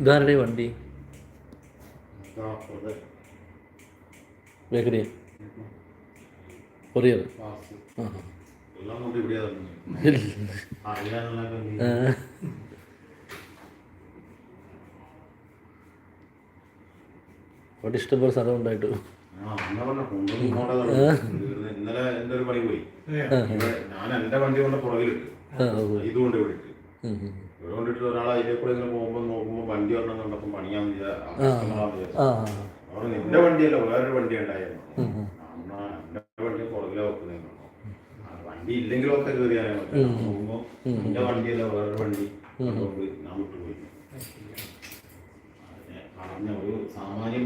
ഇതാരുടെ വണ്ടി? Bakery courier? അവിടെ ഇഷ്ടംപോലെ സ്ഥലം ഉണ്ടായിട്ട്. ഇന്നലെ എന്റെ ഒരു പണി പോയി. ഞാൻ എന്റെ വണ്ടി കൊണ്ട് പുറകിലിട്ട്. ഇതുകൊണ്ട്. ഇവിടെ കൊണ്ടിട്ട് ഒരാൾ അതിലെ കൂടെ ഇങ്ങനെ പോകുമ്പോൾ നോക്കുമ്പോൾ വണ്ടി ഒരെണ്ണം കണ്ടപ്പോൾ അവിടെ നിന്റെ വണ്ടിയല്ല വേറൊരു വണ്ടി ഉണ്ടായിരുന്നു എന്റെ വണ്ടി പുറകിലെ വെക്കുന്നേ വണ്ടി. നോക്കുമ്പോ നിന്റെ വണ്ടിയല്ല വേറൊരു വണ്ടി ഞാൻ വിട്ടുപോയി. അതിനെ പറഞ്ഞ ഒരു സാമാന്യം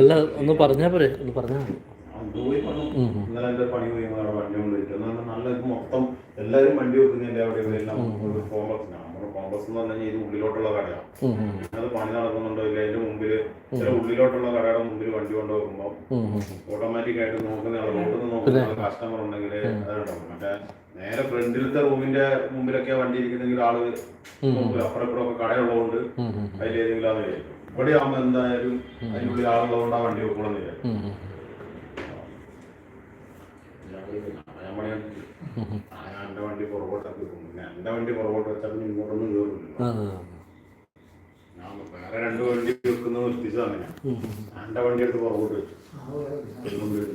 അല്ല ഒന്ന് പറഞ്ഞാ പോരെ ഒന്ന് പറഞ്ഞാ മതി. ഇന്നലെ എന്റെ പണി പോയി വണ്ടി കൊണ്ടുപോയിട്ട്. നല്ല മൊത്തം എല്ലാവരും വണ്ടി വെക്കുന്നതിന്റെ അവിടെ എല്ലാം ഒരു കോംപ്ലക്സ് എന്ന് പറഞ്ഞാൽ ഇത് ഉള്ളിലോട്ടുള്ള കടയാണ്. അത് പണി നടക്കുന്നുണ്ടോ ഇല്ല? അതിന്റെ മുമ്പിൽ ചില ഉള്ളിലോട്ടുള്ള കടയുടെ മുമ്പിൽ വണ്ടി കൊണ്ടുപോകുമ്പോൾ. ഓട്ടോമാറ്റിക് ആയിട്ട് നോക്കുന്ന റോഡിൽ നിന്ന് നോക്കുന്ന കസ്റ്റമർ ഉണ്ടെങ്കിൽ അതുണ്ടാവും മറ്റേ നേരെ ഫ്രണ്ടിലത്തെ റൂമിന്റെ മുമ്പിലൊക്കെ വണ്ടി ഇരിക്കുന്നെങ്കിൽ ആൾ. അപ്പുറം ഇപ്പുറം ഒക്കെ കടയുള്ളതുകൊണ്ട്. അതിലേതെങ്കിലും അത് ഇവിടെ ആകുമ്പോൾ എന്തായാലും അതിനുള്ളിൽ ആളുള്ളതുകൊണ്ട് ആ വണ്ടി വെക്കണമെന്ന് വിചാരിക്കും. ഉം, ഉം. ഞാൻ എന്റെ വണ്ടി പുറകോട്ടാക്കി വെക്കും പിന്നെ വണ്ടി പുറകോട്ട് വെച്ചാൽ പിന്നെ ഇങ്ങോട്ടൊന്നും കയറില്ല ഞാൻ വേറെ രണ്ട് വണ്ടി വെക്കുന്നത് നിർത്തിച്ചതാണ് ഞാൻ. എന്റെ വണ്ടി എടുത്ത് പുറകോട്ട് വെച്ചു.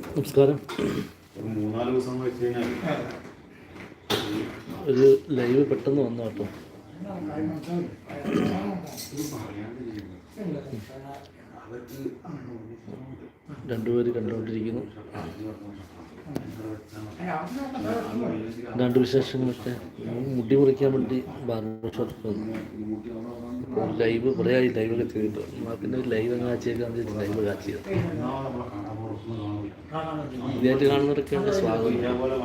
നമസ്കാരം ഒരു മൂന്നാൽ ദിവസം വെച്ച് കഴിഞ്ഞാൽ ഒരു ലൈവ് പെട്ടെന്ന് വന്നു കേട്ടോ. രണ്ടുപേര് കണ്ടുകൊണ്ടിരിക്കുന്നു. രണ്ട് വിശേഷങ്ങളൊക്കെ മുടി മുറിക്കാൻ വേണ്ടി ബാർബർ ഷോപ്പ് വന്നു. ലൈവ് കുറേ ആയി ലൈവൊക്കെ ചെയ്തിട്ട്. എന്നാൽ പിന്നെ ലൈവ് അങ്ങ് കാച്ചിയേക്കാന്ന് വെച്ചിട്ട് ലൈവ് കാച്ചിയത് ഇതായിട്ട് കാണുന്നവരൊക്കെ ഉണ്ട് സ്വാഗതം. ഇതേപോലെ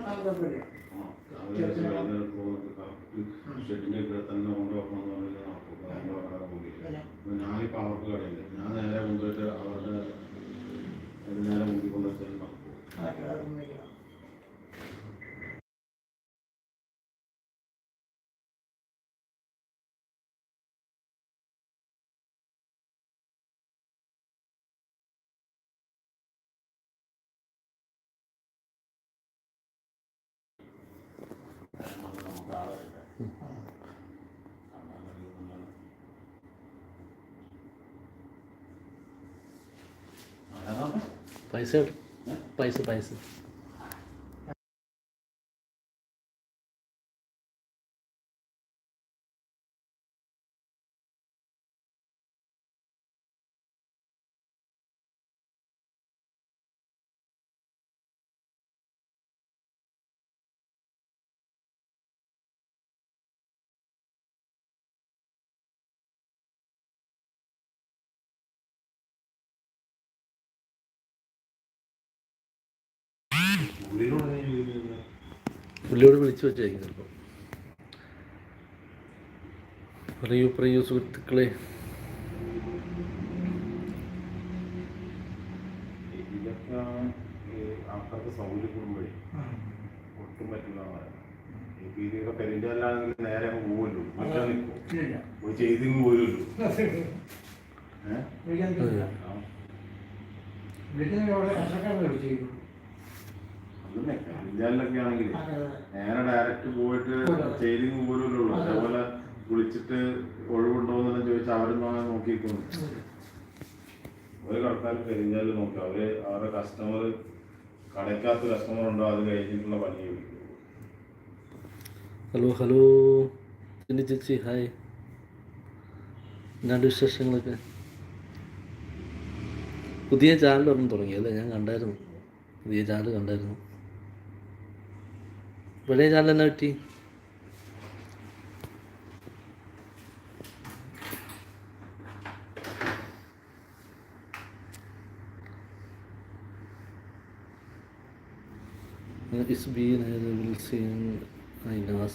കണ്ടുകൊണ്ടിരിക്കുന്ന അവിടെ നിങ്ങൾ നോക്കുന്നത് ഈ ഉള്ളു കാണില്ല ഞാനിപ്പോൾ അവർക്ക് കടയില്ല ഞാൻ നേരെ കൊണ്ടുപോയിട്ട് അവരുടെ നേരെ മുമ്പിൽ കൊണ്ടുവച്ചാൽ നടക്കും. പൈസ പൈസ പൈസ. പുള്ളിയോട് വിളിച്ചു വെച്ചായിരിക്കും ചിലപ്പോൾ പറയൂ പറയൂ സുഹൃത്തുക്കളെ. ആൾക്കാർക്ക് സൗകര്യം കൂടുമ്പോഴേ ഒട്ടും. ഇപ്പൊ ഇതൊക്കെ നേരെ അങ്ങ് പോവല്ലോ. മറ്റേ നിൽക്കും. പോയി ചെയ്തിങ്ങ് പോരുമല്ലോ. ഏഹ് പെരിഞ്ചാലിലൊക്കെ ആണെങ്കിൽ നേരെ ഡയറക്റ്റ് പോയിട്ട് ചെയ്തിങ്ങ് പോരുമല്ലോ അതേപോലെ വിളിച്ചിട്ട് ഒഴിവുണ്ടോന്നെല്ലാം ചോദിച്ചാൽ അവരും നോക്കിക്കുന്നു ഒരു കടക്കാർ പെരിഞ്ചാലിൽ നോക്കി അവർ അവരുടെ കസ്റ്റമർ കടയ്ക്കകത്ത് കസ്റ്റമർ ഉണ്ടോ അത് കഴിഞ്ഞിട്ടുള്ള പണി ഹലോ ഹലോ ചിന്നി ചേച്ചി ഹായ് ഞാൻ വിശേഷങ്ങളൊക്കെ. പുതിയ ചാനൽ ഒന്നും തുടങ്ങി അല്ലേ? ഞാൻ കണ്ടായിരുന്നു. പുതിയ ചാനൽ കണ്ടായിരുന്നു. പഴയ ചാനൽ എന്നാ പറ്റി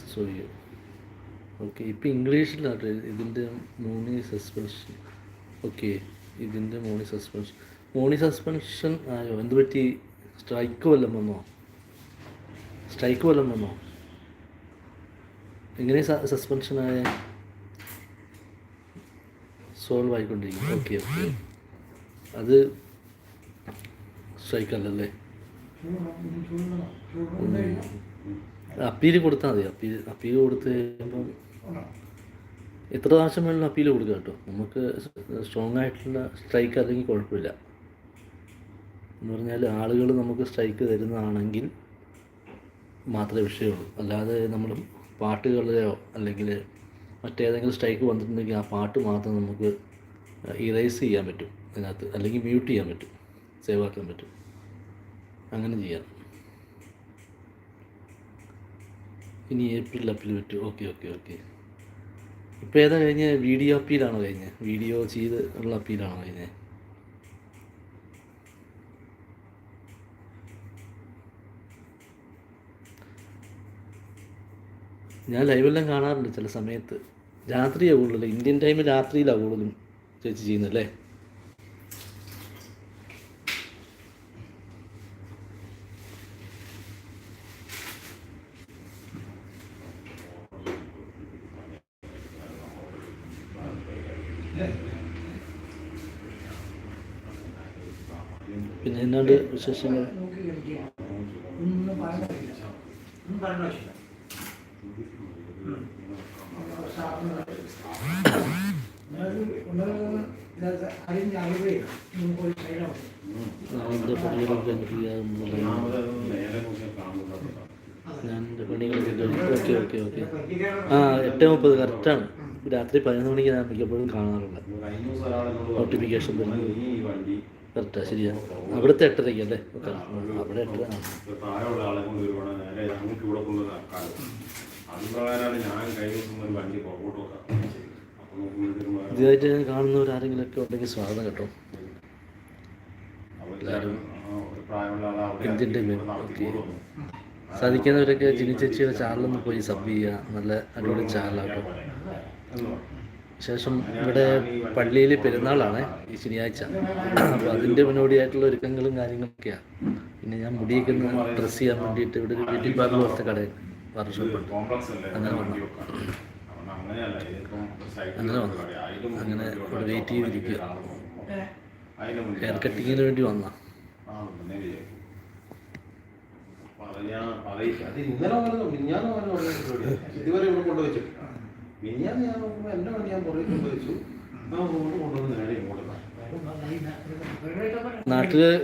so you ഓക്കെ ഇപ്പം ഇംഗ്ലീഷിലാണ് ഇതിന്റെ മോണി സസ്പെൻഷൻ ഓക്കെ ഇതിന്റെ മോണി സസ്പെൻഷൻ മോണി സസ്പെൻഷൻ ആയോ? എന്ത് പറ്റി? സ്ട്രൈക്ക് വല്ലതും വന്നോ? സ്ട്രൈക്ക് വല്ലതും വന്നോ? എങ്ങനെ സസ്പെൻഷൻ ആയ? സോൾവ് ആയിക്കൊണ്ടിരിക്കും ഓക്കെ ഓക്കെ അത് സ്ട്രൈക്ക് അല്ലല്ലേ? അപ്പീൽ കൊടുത്താൽ മതി. അപ്പീൽ അപ്പീൽ കൊടുത്ത് കഴിയുമ്പം എത്ര പ്രാവശ്യം വേണമെങ്കിലും അപ്പീൽ കൊടുക്കുക കേട്ടോ. നമുക്ക് സ്ട്രോങ് ആയിട്ടുള്ള സ്ട്രൈക്ക് അല്ലെങ്കിൽ കുഴപ്പമില്ല. എന്ന് പറഞ്ഞാൽ ആളുകൾ നമുക്ക് സ്ട്രൈക്ക് തരുന്നതാണെങ്കിൽ മാത്രമേ വിഷയമുള്ളൂ. അല്ലാതെ നമ്മൾ പാട്ടുകളിലെയോ അല്ലെങ്കിൽ മറ്റേതെങ്കിലും സ്ട്രൈക്ക് വന്നിട്ടുണ്ടെങ്കിൽ ആ പാട്ട് മാത്രം നമുക്ക് ഇറേസ് ചെയ്യാൻ പറ്റും അതിനകത്ത് അല്ലെങ്കിൽ മ്യൂട്ട് ചെയ്യാൻ പറ്റും. സേവ് ആക്കാൻ പറ്റും. അങ്ങനെ ചെയ്യാം. ഇനി ഏപ്രിൽ അപ്പിൽ പറ്റും ഓക്കെ ഓക്കെ ഓക്കെ ഇപ്പോൾ ഏതാ കഴിഞ്ഞ വീഡിയോ അപ്പീലാണോ കഴിഞ്ഞത്? വീഡിയോ ചെയ്ത് ഉള്ള അപ്പീലാണോ കഴിഞ്ഞത്? ഞാൻ ലൈവെല്ലാം കാണാറുണ്ട് ചില സമയത്ത്. രാത്രിയാണ് കൂടുതൽ ഇന്ത്യൻ ടൈം രാത്രിയിലാണ് കൂടുതലും ചേച്ചി ചെയ്യുന്നല്ലേ പിന്നെ എന്നാണ്ട് വിശേഷങ്ങൾ? ഒന്നും പറയണില്ല ഒന്നും പറയണില്ല അറിഞ്ഞ അറിവേ നമുക്ക് ഒരു ശൈലമാണ് എന്റെ പണികളൊക്കെ ചെയ്യാറുണ്ട് ഒന്നാമത് അത് നേരെ നോക്കിയാൽ കാണുന്നില്ല ഞാൻ എന്റെ പണികളൊക്കെ കഴിഞ്ഞു ആ എട്ട് മുപ്പത് കറക്റ്റാണ് രാത്രി പതിനൊന്ന് മണിക്ക് ഞാൻ മിക്കപ്പോഴും കാണാറുള്ളത് നോട്ടിഫിക്കേഷൻ കറക്റ്റാ ശരിയാ. അവിടുത്തെ എട്ടരയ്ക്ക് അല്ലേ? അവിടെ എട്ടര. ആ. ഇപ്പൊ താഴെയുള്ള ആളെ കൊണ്ട് വരുവാണ് നേരെ ഞങ്ങൾക്ക് ഇവിടെ കൊണ്ട് കാലം അത് പ്രകാരമാണ് ഞാൻ കഴിഞ്ഞ ദിവസം ഒരു വണ്ടി പുറകോട്ട് വെക്കാം അപ്പൊ നോക്കുമ്പോഴത്തേക്കും ഉണ്ടെങ്കിൽ സ്വാഗതം കേട്ടോ ഇന്ത്യൻ ടൈം, ഓക്കേ. സാധിക്കുന്നവരൊക്കെ ജിനി ചേച്ചിയുടെ ചാനലൊന്ന് പോയി സബ് ചെയ്യുക. നല്ല അടിപൊളി ചാനലാട്ടോ. ശേഷം ഇവിടെ പള്ളിയിൽ പെരുന്നാളാണ് ഈ ശനിയാഴ്ച. അപ്പോൾ അതിന്റെ മുന്നോടിയായിട്ടുള്ള ഒരുക്കങ്ങളും കാര്യങ്ങളൊക്കെയാണ് പിന്നെ ഞാൻ മുടിയൊക്കെ ഒന്ന് ഡ്രസ്സ് ചെയ്യാൻ വേണ്ടിയിട്ട് ഇവിടെ ഒരു ബ്യൂട്ടി പാർലർ പോലത്തെ കടയുണ്ട്. അങ്ങനെ അങ്ങനെ വന്നു. അങ്ങനെ ഇവിടെ. വെയിറ്റ് ചെയ്തിരിക്കുക. ഹെയർ കട്ടിങ്ങിന് വേണ്ടി വന്ന. ഇതുവരെ ഇവിടെ കൊണ്ടുവച്ചു മിനിഞ്ഞാന്ന് ഞാൻ നോക്കുമ്പോൾ എന്റെ വണ്ടി ഞാൻ പുറകെ കൊണ്ടുവച്ചു. ആ റോഡ് കൊണ്ടുവന്ന് നേരെ ഇങ്ങോട്ട് ഇടാം.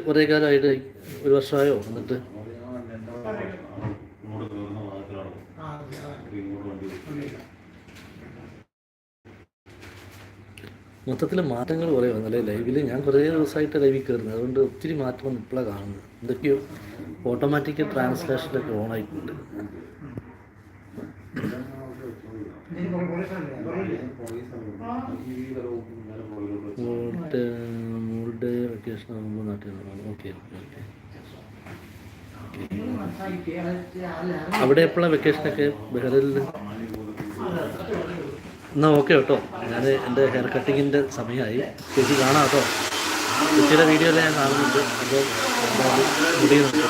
കുറേ കാലമായിട്ട് ഒരു വർഷമായോ എന്നിട്ട് അതുകൊണ്ട് ഞാൻ എന്റെ അവിടെ ഇങ്ങോട്ട് കയറുന്ന ഭാഗത്തിലാണ് അപ്പൊ ഇങ്ങോട്ട് വണ്ടി വെച്ചു. മൊത്തത്തിൽ മാറ്റങ്ങൾ കുറേ വന്നല്ലേ ലൈവിൽ ഞാൻ കുറേ ദിവസമായിട്ട് ലൈവിൽ കയറുന്നത് അതുകൊണ്ട് ഒത്തിരി മാറ്റം ഇപ്പോഴാണ് കാണുന്നത്. എന്തൊക്കെയോ ഓട്ടോമാറ്റിക് ട്രാൻസ്ലേഷനൊക്കെ. മോളുടെ മോളുടെ വെക്കേഷൻ ആകുമ്പോൾ നാട്ടിൽ ഓക്കെ ഓക്കെ അവിടെ എപ്പോഴാണ് വെക്കേഷനൊക്കെ ബഹ്റൈനിൽ എന്നാൽ ഓക്കെ കേട്ടോ. ഞാൻ എന്റെ ഹെയർ കട്ടിങ്ങിന്റെ സമയമായി. ചേച്ചി കാണാം കേട്ടോ. ചേച്ചിയുടെ വീഡിയോ ഞാൻ കാണുന്നുണ്ട്. അപ്പോൾ മുടി പോയി